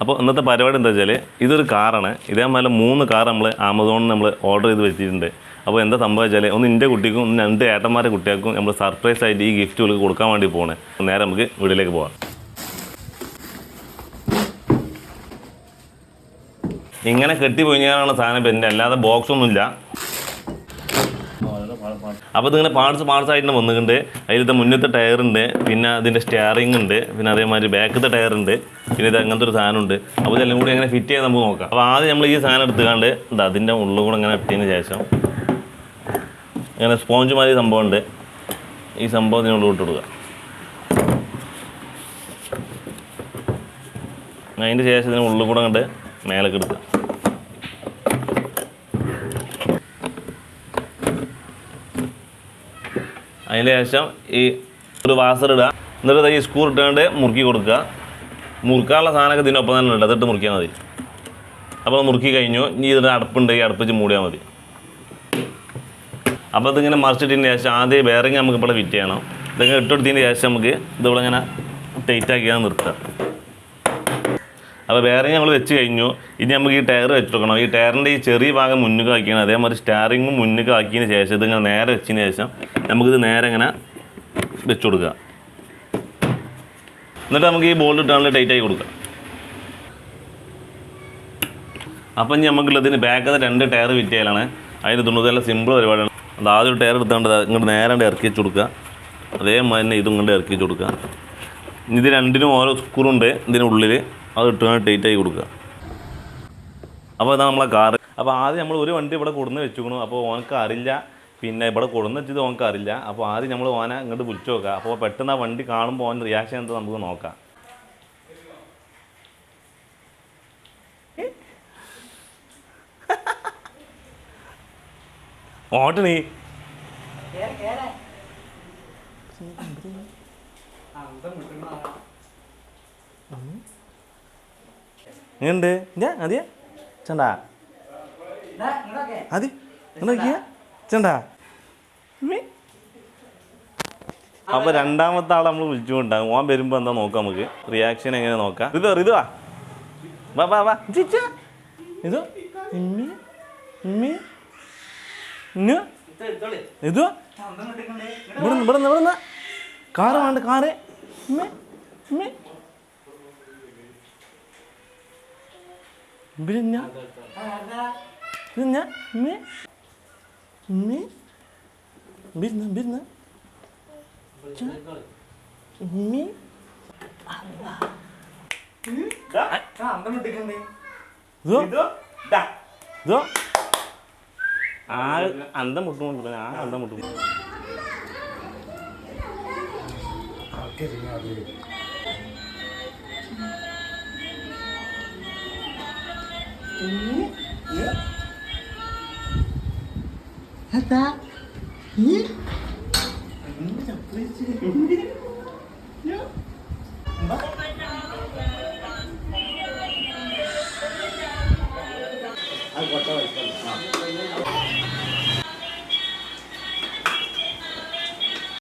അപ്പോൾ ഇന്നത്തെ പരിപാടി എന്താ വെച്ചാൽ ഇതൊരു കാറാണ്. ഇതേപോലെ മൂന്ന് കാർ നമ്മൾ ആമസോണിൽ നമ്മൾ ഓർഡർ ചെയ്ത് വെച്ചിട്ടുണ്ട്. അപ്പോൾ എന്താ സംഭവം വെച്ചാൽ ഒന്ന് എന്റെ കുട്ടിക്കും ഒന്ന് രണ്ട് ഏട്ടന്മാരുടെ കുട്ടികൾക്കും നമ്മൾ സർപ്രൈസ് ആയിട്ട് ഈ ഗിഫ്റ്റുകൾ കൊടുക്കാൻ വേണ്ടി പോകണേ നേരെ നമുക്ക് വീട്ടിലേക്ക് പോകാം ഇങ്ങനെ കെട്ടി പൊഴിഞ്ഞാണ് സാധനം പിന്നെ അല്ലാതെ ബോക്സ് ഒന്നുമില്ല. അപ്പോൾ ഇതിങ്ങനെ പാർട്സ് പാർട്സ് ആയിട്ട് വന്നിട്ടുണ്ട്. അതിലത്തെ മുന്നത്തെ ടയർ ഉണ്ട് പിന്നെ അതിന്റെ സ്റ്റിയറിംഗ് ഉണ്ട് പിന്നെ അതേമാതിരി ബാക്കത്തെ ടയർ ഉണ്ട് പിന്നെ ഇത് അങ്ങനത്തെ ഒരു സാധനം ഉണ്ട് അപ്പോൾ ഇതെല്ലാം കൂടി അങ്ങനെ ഫിറ്റ് ചെയ്യാൻ നമുക്ക് നോക്കാം. അപ്പോൾ ആദ്യം നമ്മൾ ഈ സാധനം എടുത്തുകൊണ്ട് ഇത് അതിന്റെ ഉള്ളിൽ കൂടെ അങ്ങനെ ഇട്ടതിന് ശേഷം അങ്ങനെ സ്പോഞ്ച് മാതിരി സംഭവം ഉണ്ട്. ഈ സംഭവം ഇതിനുള്ളിൽ ഇട്ട് കൊടുക്കുക അതിന്റെ ശേഷം ഇതിന് ഉള്ളിൽ കൂടെ കണ്ട് മേലെ എടുക്കുക. അതിന് ശേഷം ഈ ഒരു വാസർ ഇടുക. എന്നിട്ട് ഈ സ്കൂർ ഇട്ടുകൊണ്ട് മുറുക്കി കൊടുക്കുക. മുറുക്കാനുള്ള സാധനമൊക്കെ ഇതിനൊപ്പം തന്നെ ഉണ്ട്. അതിട്ട് മുറിക്കിയാൽ മതി. അപ്പോൾ മുറുക്കി കഴിഞ്ഞു. ഇനി ഇതിന്റെ അടുപ്പുണ്ട്. ഈ അടുപ്പിച്ച് മൂടിയാൽ മതി. അപ്പോൾ ഇതിങ്ങനെ മറിച്ചിട്ടതിന് ശേഷം ആദ്യം ബെയറിങ് നമുക്ക് ഇവിടെ ഫിറ്റ് ചെയ്യണം. ഇതിങ്ങനെ ഇട്ടെടുത്തതിന് ശേഷം നമുക്ക് ഇതിവിടെ ഇങ്ങനെ ടൈറ്റ് ആക്കിയാൽ നിർത്തുക അപ്പോൾ വേറെ നമ്മൾ വെച്ച് കഴിഞ്ഞു. ഇനി നമുക്ക് ഈ ടയർ വെച്ചെടുക്കണം ഈ ടയറിന്റെ ഈ ചെറിയ ഭാഗം മുന്നിൽ ആക്കിയാണ്. അതേമാതിരി സ്റ്റാറിങ്ങും മുന്നിൽ ആക്കിയതിന് ശേഷം ഇതിങ്ങനെ നേരെ വെച്ചതിന് ശേഷം നമുക്കിത് നേരെ ഇങ്ങനെ വെച്ച് കൊടുക്കുക. എന്നിട്ട് നമുക്ക് ഈ ബോൾഡ് ടൈറ്റ് ആക്കി കൊടുക്കുക അപ്പം ഇനി നമുക്കുള്ളതിന് ബാക്കത്തെ രണ്ട് ടയർ ഫിറ്റ് ചെയ്യലാണ്. അതിന് തുണുതല്ല സിമ്പിൾ പരിപാടിയാണ്. അത് ആദ്യം ടയർ എടുത്തുകൊണ്ട് ഇങ്ങോട്ട് നേരെ ഇറക്കി വെച്ച് കൊടുക്കുക. അതേമാതിരി ഇതും കൊണ്ട് ഇറക്കി വെച്ച് കൊടുക്കുക. ഇത് രണ്ടിനും ഓരോ സ്ക്രൂണ്ട് ഇതിനുള്ളിൽ അത് ഇട്ടുകൊണ്ട് ടൈറ്റ് ആയി കൊടുക്കുക. അപ്പോൾ അതാണ് നമ്മളെ കാറ് അപ്പോൾ ആദ്യം നമ്മൾ ഒരു വണ്ടി ഇവിടെ കൊടുന്ന് വെച്ചുക്കണു. അപ്പോൾ ഓനക്ക് അറിയില്ല. പിന്നെ ഇവിടെ കൊടുന്ന് വെച്ചത് ഓനക്ക് അറിയില്ല. അപ്പോൾ ആദ്യം നമ്മൾ ഓന ഇങ്ങോട്ട് വിളിച്ചു നോക്കുക. അപ്പോൾ പെട്ടെന്ന് ആ വണ്ടി കാണുമ്പോൾ ഓന്റെ റിയാക്ഷൻ എന്താ നമുക്ക് നോക്കാം. ഓട്ടണി. എങ്ങനെയുണ്ട് ഞാൻ അതെയാ. ചണ്ടാ. അതി നോക്കിയ. ചണ്ടാ. അപ്പൊ രണ്ടാമത്തെ ആളെ നമ്മൾ വിളിച്ചുകൊണ്ടാകും ഓൻ വരുമ്പോ എന്താ നോക്കാം നമുക്ക്? റിയാക്ഷൻ എങ്ങനെ നോക്കാം? ഇത് ഇത് വാ. വാ വാ വാ. ചിച്ച ഇത് ഇമ്മി. ഇമ്മി. ഇന്ന്. ഇത് ഇവിടുന്ന് ഇവിടുന്ന് ഇവിടുന്ന്. കാറ് വേണ്ട കാറ്. ഇമ്മി ഇമ്മി പിന്നെ പിന്നെ ഇമ്മി ഇമ്മി ബിരുന്ന് ബിരുന്ന് ഇമ്മി ഇതോ ഇതോ ആ അന്തം മുട്ടും ആ അന്തം തിരിഞ്ഞാടി അതാ. ഈ? അത് കൊട്ട വയ്ക്കാം